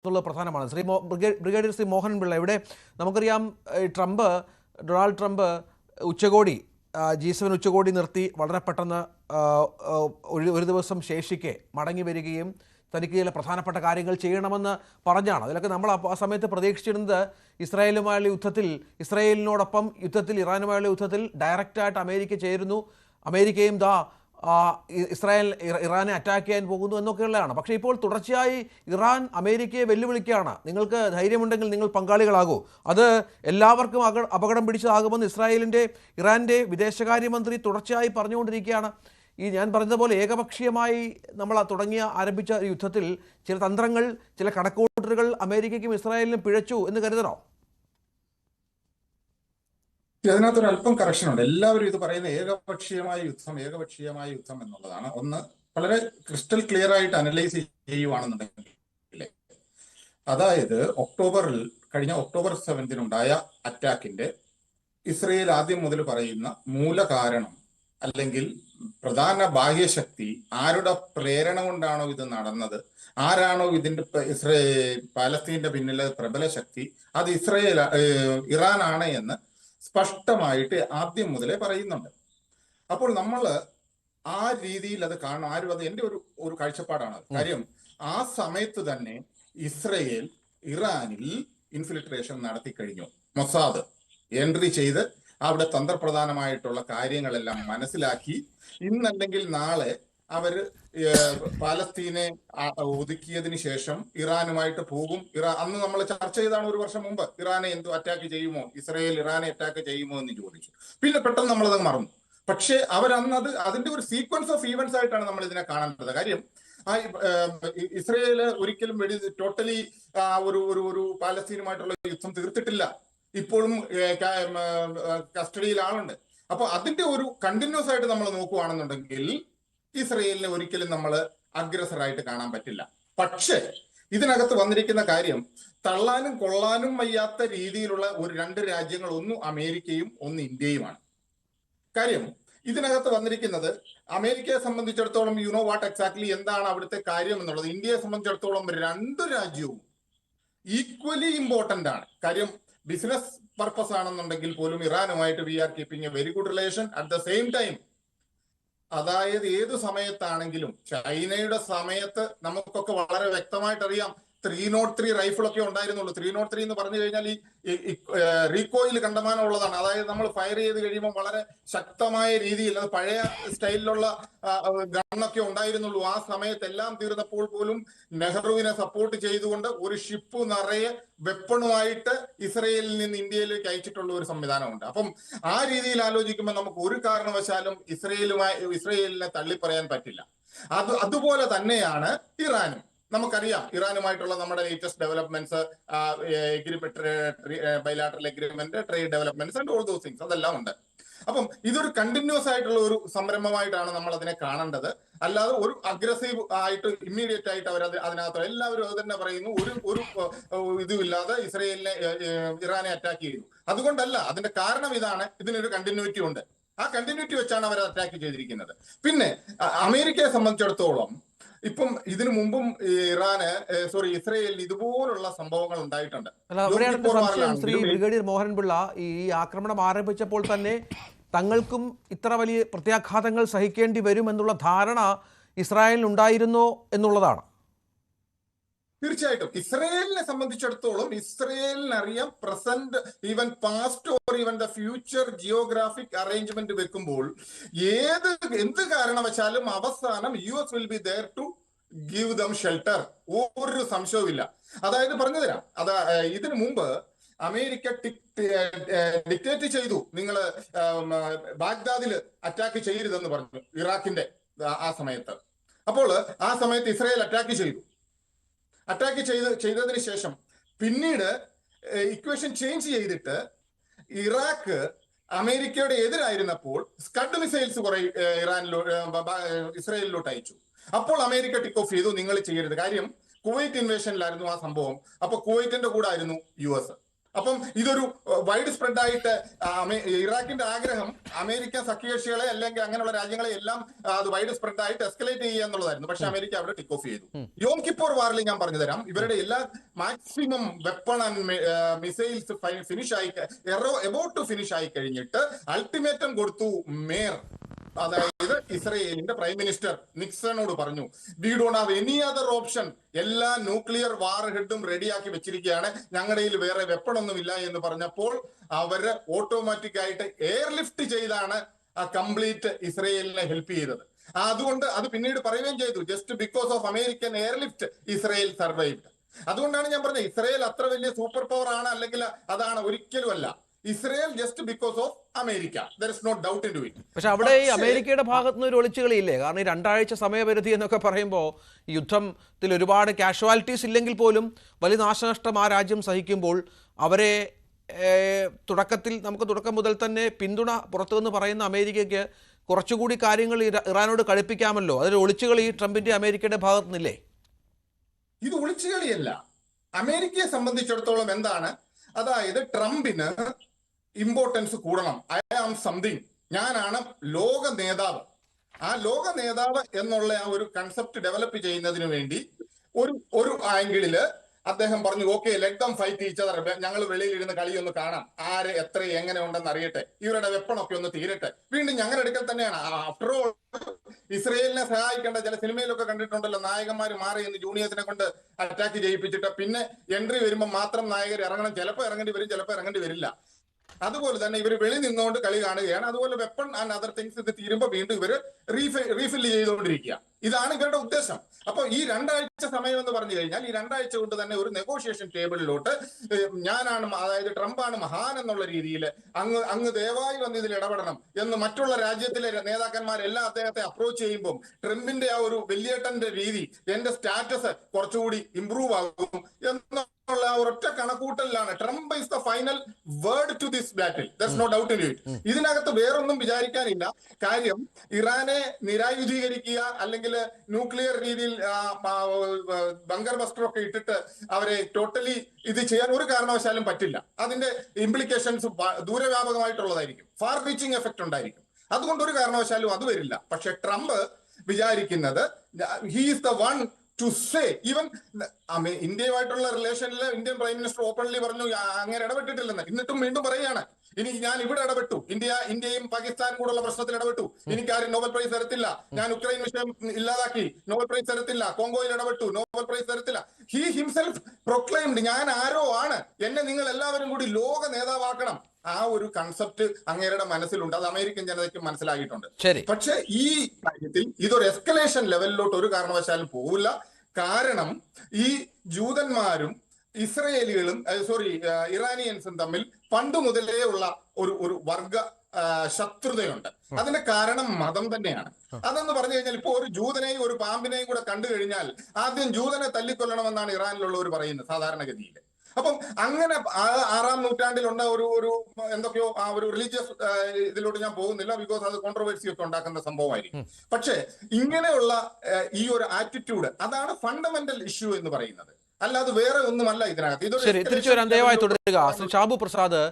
എന്നുള്ളത് പ്രധാനമാണ്. ശ്രീ മോ ബ്രിഗേ- ബ്രിഗേഡിയർ ശ്രീ മോഹൻ പിള്ള ഇവിടെ നമുക്കറിയാം ട്രംപ് ഡൊണാൾഡ് ട്രംപ് ഉച്ചകോടി ജി സെവൻ ഉച്ചകോടി നിർത്തി വളരെ പെട്ടെന്ന് ഒരു ഒരു ദിവസം ശേഷിക്കെ മടങ്ങി വരികയും തനിക്ക് ചില പ്രധാനപ്പെട്ട കാര്യങ്ങൾ ചെയ്യണമെന്ന് പറഞ്ഞാണ്. അതിലൊക്കെ നമ്മൾ ആ- സമയത്ത് പ്രതീക്ഷിച്ചിരുന്നത് ഇസ്രായേലുമായുള്ള യുദ്ധത്തിൽ ഇസ്രായേലിനോടൊപ്പം യുദ്ധത്തിൽ ഇറാനുമായുള്ള യുദ്ധത്തിൽ ഡയറക്റ്റായിട്ട് അമേരിക്ക ചേരുന്നു. അമേരിക്കയും ദാ ഇസ്രായേൽ ഇറാനെ അറ്റാക്ക് ചെയ്യാൻ പോകുന്നു എന്നൊക്കെയുള്ളതാണ്. പക്ഷേ ഇപ്പോൾ തുടർച്ചയായി ഇറാൻ അമേരിക്കയെ വെല്ലുവിളിക്കുകയാണ്. നിങ്ങൾക്ക് ധൈര്യമുണ്ടെങ്കിൽ നിങ്ങൾ പങ്കാളികളാകൂ. അത് എല്ലാവർക്കും അപകടം പിടിച്ചതാകുമെന്ന് ഇസ്രായേലിന്റെ ഇറാന്റെ വിദേശകാര്യമന്ത്രി തുടർച്ചയായി പറഞ്ഞുകൊണ്ടിരിക്കുകയാണ്. ഈ ഞാൻ പറഞ്ഞതുപോലെ ഏകപക്ഷീയമായി നമ്മൾ തുടങ്ങിയ ആരംഭിച്ച യുദ്ധത്തിൽ ചില തന്ത്രങ്ങൾ ചില കണക്കൂട്ടലുകൾ അമേരിക്കയ്ക്കും ഇസ്രായേലിനും പിഴച്ചു എന്ന് കരുതണോ? അതിനകത്തൊരു അല്പം കറക്ഷൻ ഉണ്ട്. എല്ലാവരും ഇത് പറയുന്ന ഏകപക്ഷീയമായ യുദ്ധം ഏകപക്ഷീയമായ യുദ്ധം എന്നുള്ളതാണ്. ഒന്ന് വളരെ ക്രിസ്റ്റൽ ക്ലിയർ ആയിട്ട് അനലൈസ് ചെയ്യുവാണെന്നുണ്ടെങ്കിൽ അതായത് ഒക്ടോബറിൽ കഴിഞ്ഞ ഒക്ടോബർ സെവൻത്തിനുണ്ടായ അറ്റാക്കിന്റെ ഇസ്രയേൽ ആദ്യം മുതൽ പറയുന്ന മൂലകാരണം അല്ലെങ്കിൽ പ്രധാന ബാഹ്യശക്തി ആരുടെ പ്രേരണ കൊണ്ടാണോ ഇത് നടന്നത്? ആരാണോ ഇതിന്റെ ഇസ്രേ പാലസ്തീന്റെ പിന്നിലെ പ്രബല ശക്തി അത് ഇസ്രയേൽ ഇറാനാണ് എന്ന് സ്പഷ്ടമായിട്ട് ആദ്യം മുതലേ പറയുന്നുണ്ട്. അപ്പോൾ നമ്മൾ ആ രീതിയിൽ അത് കാണണം. ആരും അത് എന്റെ ഒരു ഒരു കാഴ്ചപ്പാടാണ്. കാര്യം ആ സമയത്ത് തന്നെ ഇസ്രയേൽ ഇറാനിൽ ഇൻഫിൽട്രേഷൻ നടത്തി കഴിഞ്ഞു. മൊസാദ് എൻട്രി ചെയ്ത് അവിടെ തന്ത്രപ്രധാനമായിട്ടുള്ള കാര്യങ്ങളെല്ലാം മനസ്സിലാക്കി ഇന്നല്ലെങ്കിൽ നാളെ ഏഹ്, പാലസ്തീനെ ഒതുക്കിയതിനു ശേഷം ഇറാനുമായിട്ട് പോകും. ഇറാൻ അന്ന് നമ്മൾ ചർച്ച ചെയ്താണ് ഒരു വർഷം മുമ്പ്. ഇറാനെ എന്ത് അറ്റാക്ക് ചെയ്യുമോ? ഇസ്രായേൽ ഇറാനെ അറ്റാക്ക് ചെയ്യുമോ എന്ന് ചോദിച്ചു. പിന്നെ പെട്ടെന്ന് നമ്മളത് മറന്നു. പക്ഷേ അവരന്ന് അത് അതിന്റെ ഒരു സീക്വൻസ് ഓഫ് ഈവൻസ് ആയിട്ടാണ് നമ്മൾ ഇതിനെ കാണേണ്ടത്. കാര്യം ആ ഇസ്രയേൽ ഒരിക്കലും വെടി ടോട്ടലി ഒരു ഒരു ഒരു പാലസ്തീനുമായിട്ടുള്ള യുദ്ധം തീർത്തിട്ടില്ല. ഇപ്പോഴും കസ്റ്റഡിയിൽ ആളുണ്ട്. അപ്പൊ അതിന്റെ ഒരു കണ്ടിന്യൂസ് ആയിട്ട് നമ്മൾ നോക്കുകയാണെന്നുണ്ടെങ്കിൽ ഇസ്രയേലിനെ ഒരിക്കലും നമ്മൾ അഗ്രസറായിട്ട് കാണാൻ പറ്റില്ല. പക്ഷേ ഇതിനകത്ത് വന്നിരിക്കുന്ന കാര്യം തള്ളാനും കൊള്ളാനും വയ്യാത്ത രീതിയിലുള്ള ഒരു രണ്ട് രാജ്യങ്ങൾ ഒന്ന് അമേരിക്കയും ഒന്ന് ഇന്ത്യയുമാണ്. കാര്യം ഇതിനകത്ത് വന്നിരിക്കുന്നത് അമേരിക്കയെ സംബന്ധിച്ചിടത്തോളം യു നോ വാട്ട് എക്സാക്ട്ലി എന്താണ് അവിടുത്തെ കാര്യം എന്നുള്ളത്. ഇന്ത്യയെ സംബന്ധിച്ചിടത്തോളം രണ്ട് രാജ്യവും ഈക്വലി ഇമ്പോർട്ടന്റ് ആണ്. കാര്യം ബിസിനസ് പർപ്പസ് ആണെന്നുണ്ടെങ്കിൽ പോലും ഇറാനുമായിട്ട് we are keeping a very good relation at the same time അതായത് ഏത് സമയത്താണെങ്കിലും ചൈനയുടെ സമയത്ത് നമുക്കൊക്കെ വളരെ വ്യക്തമായിട്ട് അറിയാം ത്രീ നോട്ട് ത്രീ റൈഫിളൊക്കെ ഉണ്ടായിരുന്നുള്ളൂ. ത്രീ നോട്ട് ത്രീ എന്ന് പറഞ്ഞു കഴിഞ്ഞാൽ ഈ റീകോയിൽ കണ്ടമാനം ഉള്ളതാണ്. അതായത് നമ്മൾ ഫയർ ചെയ്ത് കഴിയുമ്പോൾ വളരെ ശക്തമായ രീതിയിൽ അത് പഴയ സ്റ്റൈലിലുള്ള ഗണ്ണൊക്കെ ഉണ്ടായിരുന്നുള്ളൂ. ആ സമയത്തെല്ലാം തീർന്നപ്പോൾ പോലും നെഹ്റുവിനെ സപ്പോർട്ട് ചെയ്തുകൊണ്ട് ഒരു ഷിപ്പ് നിറയെ വെപ്പണുമായിട്ട് ഇസ്രയേലിൽ നിന്ന് ഇന്ത്യയിലേക്ക് അയച്ചിട്ടുള്ള ഒരു സംവിധാനമുണ്ട്. അപ്പം ആ രീതിയിൽ ആലോചിക്കുമ്പോൾ നമുക്ക് ഒരു കാരണവശാലും ഇസ്രയേലുമായി ഇസ്രയേലിനെ തള്ളിപ്പറയാൻ പറ്റില്ല. അത് അതുപോലെ തന്നെയാണ് ഇറാനും. നമുക്കറിയാം ഇറാനുമായിട്ടുള്ള നമ്മുടെ latest developments bilateral agreement trade developments and all those things അതെല്ലാം ഉണ്ട്. അപ്പം ഇതൊരു കണ്ടിന്യൂസ് ആയിട്ടുള്ള ഒരു സംരംഭമായിട്ടാണ് നമ്മൾ അതിനെ കാണേണ്ടത്. അല്ലാതെ ഒരു അഗ്രസീവ് ആയിട്ട് ഇമ്മീഡിയറ്റ് ആയിട്ട് അവർ അതിനകത്ത് എല്ലാവരും അത് തന്നെ പറയുന്നു. ഒരു ഒരു ഇതുമില്ലാതെ ഇസ്രയേലിനെ ഇറാനെ അറ്റാക്ക് ചെയ്തു അതുകൊണ്ടല്ല അതിന്റെ കാരണം ഇതാണ്. ഇതിനൊരു കണ്ടിന്യൂറ്റി ഉണ്ട്. ആ കണ്ടിന്യൂറ്റി വെച്ചാണ് അവർ അറ്റാക്ക് ചെയ്തിരിക്കുന്നത്. പിന്നെ അമേരിക്കയെ സംബന്ധിച്ചിടത്തോളം ഇപ്പം ഇതിനു മുമ്പും ഇറാന് സോറി ഇസ്രയേലിന് ഇതുപോലുള്ള സംഭവങ്ങൾ ഉണ്ടായിട്ടുണ്ട്. ശ്രീ ബ്രിഗേഡിയർ മോഹൻപിള്ള ഈ ആക്രമണം ആരംഭിച്ചപ്പോൾ തന്നെ തങ്ങൾക്കും ഇത്ര വലിയ പ്രത്യാഘാതങ്ങൾ സഹിക്കേണ്ടി വരും എന്നുള്ള ധാരണ ഇസ്രായേലിനുണ്ടായിരുന്നോ എന്നുള്ളതാണ്. തീർച്ചയായിട്ടും. ഇസ്രയേലിനെ സംബന്ധിച്ചിടത്തോളം ഇസ്രയേലിന് അറിയാം present even past or even the future geographic arrangement വെക്കുമ്പോൾ ഏത് എന്ത് കാരണവശാലും അവസാനം U S will be there to give them shelter ഒരു സംശയവുമില്ല. അതായത് പറഞ്ഞു തരാം അതാ ഇതിനു മുമ്പ് അമേരിക്ക ഡിക്റ്റേറ്റ് ചെയ്തു. നിങ്ങൾ ബാഗ്ദാദിൽ അറ്റാക്ക് ചെയ്യരുതെന്ന് പറഞ്ഞു. ഇറാഖിന്റെ ആ സമയത്ത്. അപ്പോൾ ആ സമയത്ത് ഇസ്രായേൽ അറ്റാക്ക് ചെയ്തു. അറ്റാക്ക് ചെയ്ത് ചെയ്തതിന് ശേഷം പിന്നീട് ഇക്വേഷൻ ചേഞ്ച് ചെയ്തിട്ട് ഇറാഖ് അമേരിക്കയുടെ എതിരായിരുന്നപ്പോൾ സ്കഡ് മിസൈൽസ് കുറെ ഇറാനിലോ ഇസ്രായേലിലോട്ട് അയച്ചു. അപ്പോൾ അമേരിക്ക ടിക്ക് ഓഫ് ചെയ്തു. നിങ്ങൾ ചെയ്യരുത്. കാര്യം കുവൈറ്റ് ഇൻവേഷനിലായിരുന്നു ആ സംഭവം. അപ്പൊ കുവൈറ്റിന്റെ കൂടെ ആയിരുന്നു യു എസ്. അപ്പം ഇതൊരു വൈഡ് സ്പ്രെഡ് ആയിട്ട് ഇറാഖിന്റെ ആഗ്രഹം അമേരിക്ക സഖ്യകക്ഷികളെ അല്ലെങ്കിൽ അങ്ങനെയുള്ള രാജ്യങ്ങളെ എല്ലാം അത് വൈഡ് സ്പ്രെഡ് ആയിട്ട് എസ്കലേറ്റ് ചെയ്യുക എന്നുള്ളതായിരുന്നു. പക്ഷെ അമേരിക്ക അവിടെ ടിക്ക് ഓഫ് ചെയ്തു. യോം കിപ്പോർ വാറിൽ ഞാൻ പറഞ്ഞു തരാം. ഇവരുടെ എല്ലാ maximum weapon and missiles finish ആയി എറോ എബൌട്ട് ടു ഫിനിഷ് ആയി കഴിഞ്ഞിട്ട് അൾട്ടിമേറ്റം കൊടുത്തു മേയർ. അതായത് ഇസ്രയേലിന്റെ പ്രൈം മിനിസ്റ്റർ നിക്സണോട് പറഞ്ഞു we don't have any other option എല്ലാ ന്യൂക്ലിയർ വാർ ഹെഡും റെഡിയാക്കി വെച്ചിരിക്കുകയാണ്. ഞങ്ങളുടെ കയ്യിൽ വേറെ വെപ്പണൊന്നുമില്ല എന്ന് പറഞ്ഞപ്പോൾ അവർ ഓട്ടോമാറ്റിക് ആയിട്ട് എയർലിഫ്റ്റ് ചെയ്താണ് ആ കംപ്ലീറ്റ് ഇസ്രയേലിനെ ഹെൽപ്പ് ചെയ്തത്. അതുകൊണ്ട് അത് പിന്നീട് പറയുകയും ചെയ്തു just because of American airlift Israel survived അതുകൊണ്ടാണ് ഞാൻ പറഞ്ഞത് ഇസ്രയേൽ അത്ര വലിയ സൂപ്പർ പവർ ആണ് അല്ലെങ്കിൽ അതാണ് ഒരിക്കലും അല്ല. Israel just because of America. There is not doubt in to it പക്ഷെ അവിടെ ഈ അമേരിക്കയുടെ ഭാഗത്തു നിന്ന് ഒരു ഒളിച്ചുകളിയില്ലേ? കാരണം ഈ രണ്ടാഴ്ച സമയപരിധി എന്നൊക്കെ പറയുമ്പോൾ യുദ്ധത്തിൽ ഒരുപാട് കാഷ്വാലിറ്റീസ് ഇല്ലെങ്കിൽ പോലും വലിയ നാശനഷ്ടം ആ രാജ്യം സഹിക്കുമ്പോൾ അവരെ തുടക്കത്തിൽ നമുക്ക് തുടക്കം മുതൽ തന്നെ പിന്തുണ പുറത്തു നിന്ന് പറയുന്ന അമേരിക്കയ്ക്ക് കുറച്ചുകൂടി കാര്യങ്ങൾ ഇറാനോട് കളിപ്പിക്കാമല്ലോ അതൊരു ഒളിച്ചുകളി ട്രംപിന്റെ അമേരിക്കയുടെ ഭാഗത്തു നിന്നില്ലേ ഇത് ഒളിച്ചുകളിയല്ല. അമേരിക്കയെ സംബന്ധിച്ചിടത്തോളം എന്താണ്? അതായത് ട്രംപിന് ഇമ്പോർട്ടൻസ് കൂടണം. ഐ ആം സംതിങ് ഞാനാണ് ലോക നേതാവ്. ആ ലോക നേതാവ് എന്നുള്ള ആ ഒരു കൺസെപ്റ്റ് ഡെവലപ്പ് ചെയ്യുന്നതിന് വേണ്ടി ഒരു ഒരു ആംഗിളിൽ അദ്ദേഹം പറഞ്ഞു ഓക്കെ ലെറ്റ് ഫൈറ്റ് ടീച്ചർ ഞങ്ങൾ വെളിയിൽ ഇരുന്ന് കളി ഒന്ന് കാണാം. ആര് എത്ര എങ്ങനെ ഉണ്ടെന്ന് അറിയട്ടെ. ഇവരുടെ വെപ്പണൊക്കെ ഒന്ന് തീരട്ടെ. വീണ്ടും ഞങ്ങളുടെ അടുക്കൽ തന്നെയാണ്. ആഫ്റ്റർ ഓൾ ഇസ്രയേലിനെ സഹായിക്കേണ്ട ചില സിനിമയിലൊക്കെ കണ്ടിട്ടുണ്ടല്ലോ നായകന്മാർ മാറി എന്ന് ജൂനിയേഴ്സിനെ കൊണ്ട് അറ്റാക്ക് ചെയ്യിപ്പിച്ചിട്ട്. പിന്നെ എൻട്രി വരുമ്പോൾ മാത്രം നായകർ ഇറങ്ങണം. ചിലപ്പോൾ ഇറങ്ങേണ്ടി വരും ചിലപ്പോൾ ഇറങ്ങേണ്ടി വരില്ല. അതുപോലെ തന്നെ ഇവർ വെളി നിന്നുകൊണ്ട് കളി കാണുകയാണ്. അതുപോലെ വെപ്പൺ ആൻഡ് അതർ തിങ്സ് ഇത് തീരുമ്പോൾ വീണ്ടും ഇവർ റീഫിൽ ചെയ്തുകൊണ്ടിരിക്കുക. ഇതാണ് ഇവരുടെ ഉദ്ദേശം. അപ്പൊ ഈ രണ്ടാഴ്ച സമയം എന്ന് പറഞ്ഞു കഴിഞ്ഞാൽ ഈ രണ്ടാഴ്ച കൊണ്ട് തന്നെ ഒരു നെഗോഷിയേഷൻ ടേബിളിലോട്ട് ഞാനാണ് അതായത് ട്രംപാണ് മഹാൻ എന്നുള്ള രീതിയിൽ അങ്ങ് അങ്ങ് ദയവായി വന്ന് ഇതിൽ ഇടപെടണം എന്ന് മറ്റുള്ള രാജ്യത്തിലെ നേതാക്കന്മാരെല്ലാം അദ്ദേഹത്തെ അപ്രോച്ച് ചെയ്യുമ്പോൾ ട്രംപിന്റെ ആ ഒരു വലിയേട്ടന്റെ രീതി എന്റെ സ്റ്റാറ്റസ് കുറച്ചുകൂടി ഇംപ്രൂവ് ആകും എന്നുള്ള ആ ഒരൊറ്റ കണക്കൂട്ടലിലാണ്. Trump is the final word to this battle thus no doubt in it ഇതിനകത്ത് വേറൊന്നും വിചാരിക്കാനില്ല. കാര്യം ഇറാനെ നിരായുധീകരിക്കുക അല്ലെങ്കിൽ ന്യൂക്ലിയർ രീതിയിൽ ബങ്കർ ബസ്റ്റർ ഒക്കെ ഇട്ടിട്ട് അവരെ ടോട്ടലി ഇത് ചെയ്യാൻ ഒരു കാരണവശാലും പറ്റില്ല. അതിന്റെ ഇംപ്ലിക്കേഷൻസ് ദൂരവ്യാപകമായിട്ടുള്ളതായിരിക്കും. ഫാർ റീച്ചിങ് എഫക്ട് ഉണ്ടായിരിക്കും. അതുകൊണ്ട് ഒരു കാരണവശാലും അത് വരില്ല. പക്ഷെ ട്രംപ് വിചാരിക്കുന്നത് he's the one to say even ഇന്ത്യയുമായിട്ടുള്ള റിലേഷനിൽ ഇന്ത്യൻ പ്രൈം മിനിസ്റ്റർ ഓപ്പൺലി പറഞ്ഞു അങ്ങനെ ഇടപെട്ടിട്ടില്ലെന്ന്. എന്നിട്ടും വീണ്ടും പറയുകയാണ് ഇനി ഞാൻ ഇവിടെ ഇടപെട്ടു. ഇന്ത്യ ഇന്ത്യയും പാകിസ്ഥാനും കൂടെയുള്ള പ്രശ്നത്തിൽ ഇടപെട്ടു. എനിക്ക് ആരും നോബൽ പ്രൈസ് തരത്തില്ല. ഞാൻ ഉക്രൈൻ വിഷയം ഇല്ലാതാക്കി. നോബൽ പ്രൈസ് തരത്തില്ല. കോങ്കോയിൽ ഇടപെട്ടു. നോബൽ പ്രൈസ് തരത്തില്ല. ഹി ഹിംസെൽഫ് പ്രൊക്ലൈംഡ് ഞാൻ ആരോ ആണ്. എന്നെ നിങ്ങൾ എല്ലാവരും കൂടി ലോക നേതാവാക്കണം. ആ ഒരു കൺസെപ്റ്റ് അങ്ങേരുടെ മനസ്സിലുണ്ട്. അത് അമേരിക്കൻ ജനതയ്ക്ക് മനസ്സിലാക്കിയിട്ടുണ്ട് പക്ഷെ ഈ കാര്യത്തിൽ ഇതൊരു എസ്കലേഷൻ ലെവലിലോട്ട് ഒരു കാരണവശാലും പോവില്ല. കാരണം ഈ ജൂതന്മാരും ഇസ്രയേലികളും സോറി ഇറാനിയൻസും തമ്മിൽ പണ്ട് മുതലേ ഉള്ള ഒരു ഒരു വർഗ ശത്രുതയുണ്ട്. അതിന്റെ കാരണം മതം തന്നെയാണ്. അതെന്ന് പറഞ്ഞു കഴിഞ്ഞാൽ ഇപ്പൊ ഒരു ജൂതനെയും ഒരു പാമ്പിനെയും കൂടെ കണ്ടു കഴിഞ്ഞാൽ ആദ്യം ജൂതനെ തല്ലിക്കൊല്ലണമെന്നാണ് ഇറാനിലുള്ളവർ പറയുന്നത് സാധാരണഗതിയിൽ. അപ്പം അങ്ങനെ ആറാം നൂറ്റാണ്ടിലുണ്ട ഒരു ഒരു എന്തൊക്കെയോ ആ ഒരു റിലീജിയസ് ഇതിലോട്ട് ഞാൻ പോകുന്നില്ല ബിക്കോസ് അത് കോൺട്രവേഴ്സി ഒക്കെ ഉണ്ടാക്കുന്ന സംഭവമായിരിക്കും. പക്ഷേ ഇങ്ങനെയുള്ള ഈ ഒരു ആറ്റിറ്റ്യൂഡ് അതാണ് ഫണ്ടമെന്റൽ ഇഷ്യൂ എന്ന് പറയുന്നത്. അല്ലാതെ വേറെ ഒന്നുമല്ല ഇതിനകത്ത്. ഇതൊരു ശരി തിരിച്ചു വരാൻ ദയവായി തുടരുക. ഷാബു പ്രസാദ്